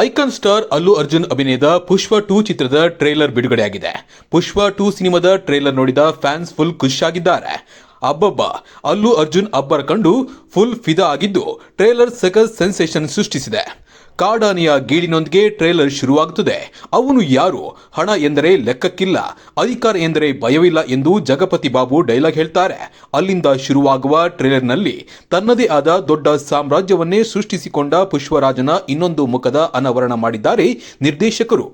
Icon star Allu Arjun ಅಭಿನಯದ ಪುಷ್ಪ two ಚಿತ್ರದ trailer ಬಿಡುಗಡೆಯಾಗಿದೆ. ಪುಷ್ಪ ಟೂ ಸಿನಿಮಾದ ಟ್ರೇಲರ್ ನೋಡಿದ ಫ್ಯಾನ್ಸ್ ಫುಲ್ ಖುಷಿಯಾಗಿದ್ದಾರೆ. ಅಬ್ಬಬ್ಬ, ಅಲ್ಲು ಅರ್ಜುನ್ ಅಬ್ಬರ ಕಂಡು ಫುಲ್ ಫಿದಾ ಆಗಿದ್ದು ಟ್ರೇಲರ್ ಸಕಲ್ ಸೆನ್ಸೇಷನ್ ಸೃಷ್ಟಿಸಿದೆ. ಕಾಡಾನೆಯ ಗೀಳಿನೊಂದಿಗೆ ಟ್ರೇಲರ್ ಶುರುವಾಗುತ್ತದೆ. ಅವನು ಯಾರು? ಹಣ ಎಂದರೆ ಲೆಕ್ಕಕ್ಕಿಲ್ಲ, ಅಧಿಕಾರ ಎಂದರೆ ಭಯವಿಲ್ಲ ಎಂದು ಜಗಪತಿ ಬಾಬು ಡೈಲಾಗ್ ಹೇಳ್ತಾರೆ. ಅಲ್ಲಿಂದ ಶುರುವಾಗುವ ಟ್ರೇಲರ್ನಲ್ಲಿ ತನ್ನದೇ ಆದ ದೊಡ್ಡ ಸಾಮ್ರಾಜ್ಯವನ್ನೇ ಸೃಷ್ಟಿಸಿಕೊಂಡ ಪುಷ್ಪರಾಜನ ಇನ್ನೊಂದು ಮುಖದ ಅನಾವರಣ ಮಾಡಿದ್ದಾರೆ ನಿರ್ದೇಶಕರು.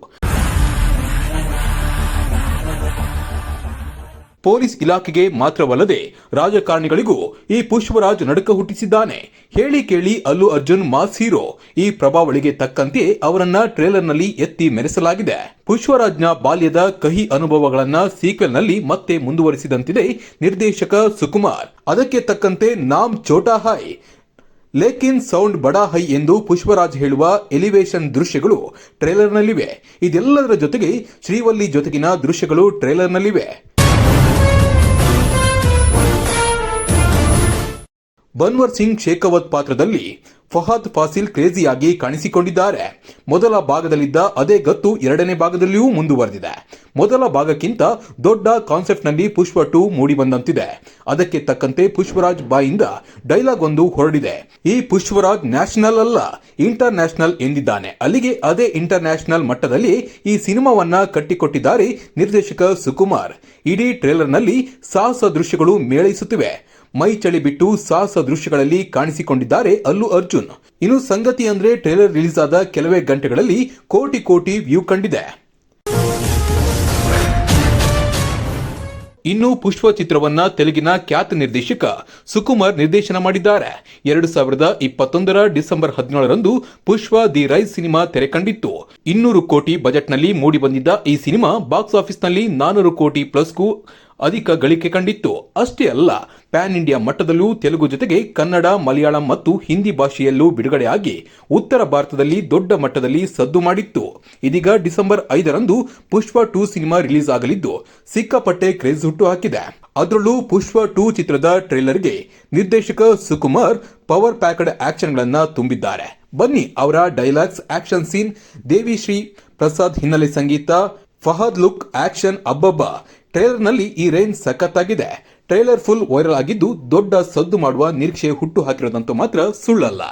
ಪೊಲೀಸ್ ಇಲಾಖೆಗೆ ಮಾತ್ರವಲ್ಲದೆ ರಾಜಕಾರಣಿಗಳಿಗೂ ಈ ಪುಷ್ಪರಾಜ್ ನಡುಕ ಹುಟ್ಟಿಸಿದ್ದಾನೆ. ಹೇಳಿ ಕೇಳಿ ಅಲ್ಲು ಅರ್ಜುನ್ ಮಾಸ್ ಹೀರೋ. ಈ ಪ್ರಭಾವಳಿಗೆ ತಕ್ಕಂತೆ ಅವರನ್ನ ಟ್ರೇಲರ್ನಲ್ಲಿ ಎತ್ತಿ ಮೆರೆಸಲಾಗಿದೆ. ಪುಷ್ಪರಾಜ್ನ ಬಾಲ್ಯದ ಕಹಿ ಅನುಭವಗಳನ್ನ ಸೀಕ್ವೆಲ್ನಲ್ಲಿ ಮತ್ತೆ ಮುಂದುವರಿಸಿದಂತಿದೆ ನಿರ್ದೇಶಕ ಸುಕುಮಾರ್. ಅದಕ್ಕೆ ತಕ್ಕಂತೆ ನಾಮ್ ಚೋಟಾ ಹೈ. ಲೇಕಿನ್ ಸೌಂಡ್ ಬಡಾ ಹೈ ಎಂದು ಪುಷ್ಪರಾಜ್ ಹೇಳುವ ಎಲಿವೇಶನ್ ದೃಶ್ಯಗಳು ಟ್ರೇಲರ್ನಲ್ಲಿವೆ. ಇದೆಲ್ಲದರ ಜೊತೆಗೆ ಶ್ರೀವಲ್ಲಿ ಜೊತೆಗಿನ ದೃಶ್ಯಗಳು ಟ್ರೇಲರ್ನಲ್ಲಿವೆ. ಬನ್ವರ್ ಸಿಂಗ್ ಶೇಖವತ್ ಪಾತ್ರದಲ್ಲಿ ಫಹಾದ್ ಫಾಸಿಲ್ ಕ್ರೇಜಿಯಾಗಿ ಕಾಣಿಸಿಕೊಂಡಿದ್ದಾರೆ. ಮೊದಲ ಭಾಗದಲ್ಲಿದ್ದ ಅದೇ ಗತ್ತು ಎರಡನೇ ಭಾಗದಲ್ಲಿಯೂ ಮುಂದುವರೆದಿದೆ. ಮೊದಲ ಭಾಗಕ್ಕಿಂತ ದೊಡ್ಡ ಕಾನ್ಸೆಪ್ಟ್ನಲ್ಲಿ ಪುಷ್ಪ ಟೂ ಮೂಡಿಬಂದಂತಿದೆ. ಅದಕ್ಕೆ ತಕ್ಕಂತೆ ಪುಷ್ಪರಾಜ್ ಬಾಯಿಂದ ಡೈಲಾಗ್ ಒಂದು ಹೊರಡಿದೆ. ಈ ಪುಷ್ಪರಾಜ್ ನ್ಯಾಷನಲ್ ಅಲ್ಲ ಇಂಟರ್ ನ್ಯಾಷನಲ್ ಎಂದಿದ್ದಾನೆ. ಅಲ್ಲಿಗೆ ಅದೇ ಇಂಟರ್ ನ್ಯಾಷನಲ್ ಮಟ್ಟದಲ್ಲಿ ಈ ಸಿನಿಮಾವನ್ನ ಕಟ್ಟಿಕೊಟ್ಟಿದ್ದಾರೆ ನಿರ್ದೇಶಕ ಸುಕುಮಾರ್. ಇಡೀ ಟ್ರೇಲರ್ನಲ್ಲಿ ಸಾಹಸ ದೃಶ್ಯಗಳು ಮೇಳೈಸುತ್ತಿವೆ. ಮೈ ಚಳಿ ಬಿಟ್ಟು ಸಾಹಸ ದೃಶ್ಯಗಳಲ್ಲಿ ಕಾಣಿಸಿಕೊಂಡಿದ್ದಾರೆ ಅಲ್ಲು ಅರ್ಜುನ್. ಇನ್ನು ಸಂಗತಿ ಅಂದ್ರೆ ಟ್ರೇಲರ್ ರಿಲೀಸ್ ಆದ ಕೆಲವೇ ಗಂಟೆಗಳಲ್ಲಿ ಕೋಟಿ ಕೋಟಿ ವ್ಯೂ ಕಂಡಿದೆ. ಇನ್ನು ಪುಷ್ಪ ಚಿತ್ರವನ್ನ ತೆಲುಗಿನ ಖ್ಯಾತ ನಿರ್ದೇಶಕ ಸುಕುಮಾರ್ ನಿರ್ದೇಶನ ಮಾಡಿದ್ದಾರೆ. ಎರಡು ಸಾವಿರದ ಇಪ್ಪತ್ತೊಂದರ ಡಿಸೆಂಬರ್ ಹದಿನೇಳರಂದು ಪುಷ್ಪ ದಿ ರೈಸ್ ಸಿನಿಮಾ ತೆರೆ ಕಂಡಿತ್ತು. ಇನ್ನೂರು ಕೋಟಿ ಬಜೆಟ್ನಲ್ಲಿ ಮೂಡಿಬಂದಿದ್ದ ಈ ಸಿನಿಮಾ ಬಾಕ್ಸ್ ಆಫೀಸ್ನಲ್ಲಿ ನಾನೂರು ಕೋಟಿ ಪ್ಲಸ್ಗೂ ಅಧಿಕ ಗಳಿಕೆ ಕಂಡಿತ್ತು. ಅಷ್ಟೇ ಅಲ್ಲ, ಪ್ಯಾನ್ ಇಂಡಿಯಾ ಮಟ್ಟದಲ್ಲೂ ತೆಲುಗು ಜೊತೆಗೆ ಕನ್ನಡ, ಮಲಯಾಳಂ ಮತ್ತು ಹಿಂದಿ ಭಾಷೆಯಲ್ಲೂ ಬಿಡುಗಡೆಯಾಗಿ ಉತ್ತರ ಭಾರತದಲ್ಲಿ ದೊಡ್ಡ ಮಟ್ಟದಲ್ಲಿ ಸದ್ದು ಮಾಡಿತ್ತು. ಇದೀಗ ಡಿಸೆಂಬರ್ ಐದರಂದು ಪುಷ್ಪ ಟೂ ಸಿನಿಮಾ ರಿಲೀಸ್ ಆಗಲಿದ್ದು, ಸಿಕ್ಕಾಪಟ್ಟೆ ಕ್ರೇಜ್ ಹುಟ್ಟು ಹಾಕಿದೆ. ಅದರಲ್ಲೂ ಪುಷ್ಪ ಟೂ ಚಿತ್ರದ ಟ್ರೇಲರ್ಗೆ ನಿರ್ದೇಶಕ ಸುಕುಮಾರ್ ಪವರ್ ಪ್ಯಾಕ್ಡ್ ಆಕ್ಷನ್ಗಳನ್ನ ತುಂಬಿದ್ದಾರೆ. ಬನ್ನಿ ಅವರ dialogues action scene. Devi Sri Prasad ಹಿನ್ನೆಲೆ ಸಂಗೀತ, ಫಹದ್ ಲುಕ್ ಆಕ್ಷನ್ ಅಬ್ಬಬ್ಬ. ಟ್ರೇಲರ್ನಲ್ಲಿ ಈ ರೇಂಜ್ ಸಖತ್ತಾಗಿದೆ. ಟ್ರೇಲರ್ ಫುಲ್ ವೈರಲ್ ಆಗಿದ್ದು ದೊಡ್ಡ ಸದ್ದು ಮಾಡುವ ನಿರೀಕ್ಷೆ ಹುಟ್ಟು ಹಾಕಿರೋದಂತೂ ಮಾತ್ರ ಸುಳ್ಳಲ್ಲ.